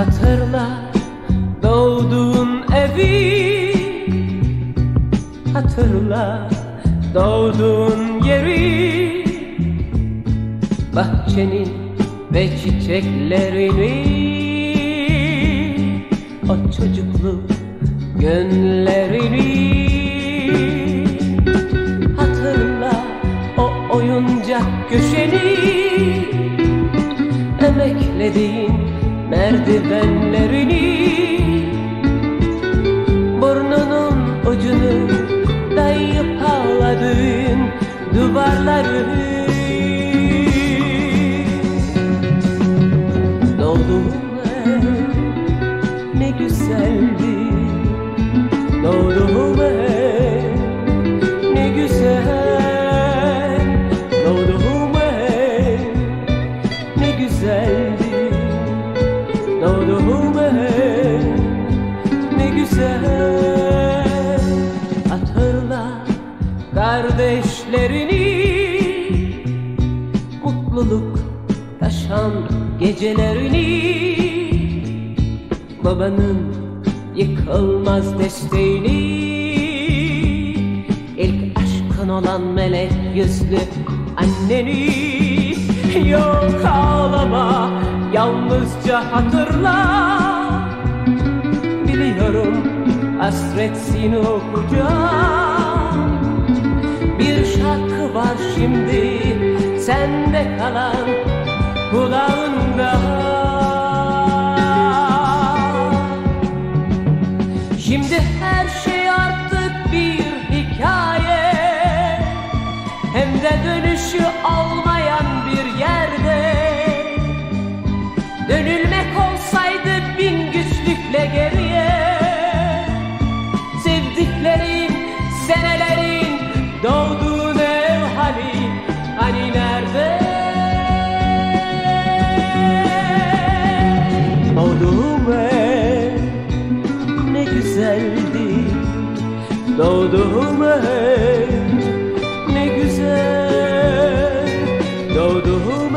Hatırla doğduğun evi. Hatırla doğduğun yeri. Bahçenin ve çiçeklerini. O çocuklu günlerini Hatırla o oyuncak köşeni. Emeklediğin merdivenlerini Burnunun ucunu dayayıp ağladığın duvarları Doğduğun kardeşlerini Mutluluk taşan gecelerini Babanın yıkılmaz desteğini İlk aşkın olan melek yüzlü anneni. Yok ağlama yalnızca hatırla. Biliyorum hasretsin o kucak Bir şarkı var şimdi sende kalan kulağında. Şimdi her şey artık bir hikaye. Hem de dönüşü olmayan bir yerde. Dönülmek olsaydı bin güçlükle geriye güzeldi. Doğduğum ev ne güzel. Doğduğum